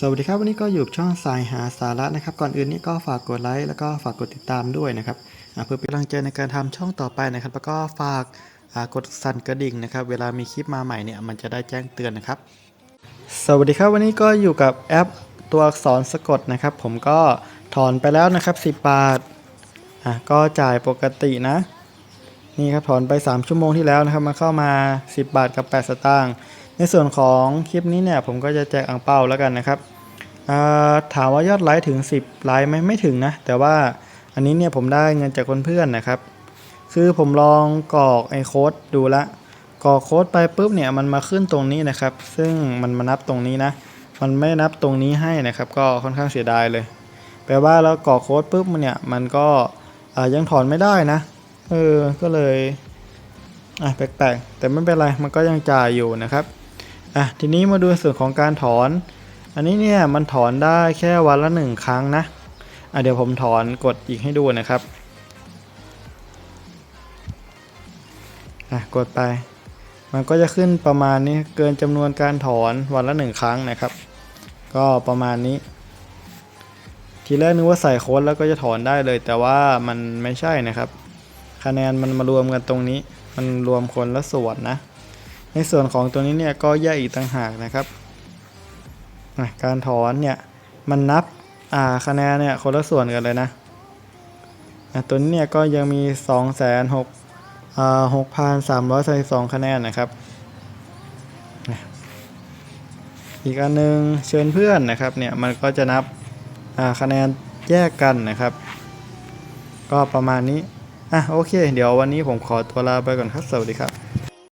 สวัสดีครับวันนี้ก็อยู่ช่องสายหาสาระนะครับ ก่อนอื่นนี่ก็ฝากกดไลค์แล้วก็ฝากกดติดตามด้วยนะครับเพื่อเป็นกำลังใจในการทำช่องต่อไปนะครับ แล้วก็ฝากกดสั่นกระดิ่งนะครับ เวลามีคลิปมาใหม่เนี่ยมันจะได้แจ้งเตือนนะครับ สวัสดีครับวันนี้ก็อยู่กับแอปตัวอักษรสะกดนะครับ ผมก็ถอนไปแล้วนะครับ10บาทอะก็จ่ายปกตินะนี่ครับถอนไป 3 ชั่วโมงที่แล้วนะครับมาเข้ามา 10 บาทกับ 8 สตางค์ ในส่วนของคลิปนี้เนี่ยผมก็จะแจกอ่างเปาแล้วกันนะครับถามว่ายอดไลค์ถึง 10ไลค์ไหมไม่ถึงนะ แต่ว่าอันนี้เนี่ยผมได้เงินจากเพื่อนๆนะครับ คือผมลองกรอกไอโค้ดดูละกรอกโค้ดไปปุ๊บเนี่ยมันมาขึ้นตรงนี้นะครับ ซึ่งมันมานับตรงนี้นะ มันไม่นับตรงนี้ให้นะครับ ก็ค่อนข้างเสียดายเลย แปลว่าเรากรอกโค้ดปุ๊บมันเนี่ยมันก็ยังถอนไม่ได้นะ เออ ก็เลยอะแปลกๆ แต่ไม่เป็นไร มันก็ยังจ่ายอยู่นะครับ อะทีนี้มาดูส่วนของการถอน อันนี้เนี่ยมันถอนได้แค่วันละหนึ่งครั้งนะอะเดี๋ยวผมถอนกดอีกให้ดูนะครับอะกดไป มันก็จะขึ้นประมาณนี้เกินจำนวนการถอนวันละหนึ่งครั้งนะครับ ก็ประมาณนี้ ทีแรกนึกว่าใส่โค้ดแล้วก็จะถอนได้เลย แต่ว่ามันไม่ใช่นะครับ คะแนนมันมารวมกันตรงนี้ มันรวมคนละส่วนนะ ในส่วนของตัวนี้เนี่ยก็แยกอีกต่างหากนะครับการถอนเนี่ยมันนับคะแนนเนี่ยคนละส่วนกันเลยนะตัวนี้เนี่ยก็ยังมี2องแสนหกพันสามร้อยสองคะแนนนะครับ อีกอันหนึงเชิญเพื่อนนะครับเนี่ยมันก็จะนับคะแนนแยกกันนะครับ ก็ประมาณนี้อะโอเค เดี๋ยววันนี้ผมขอตัวลาไปก่อนครับ สวัสดีครับ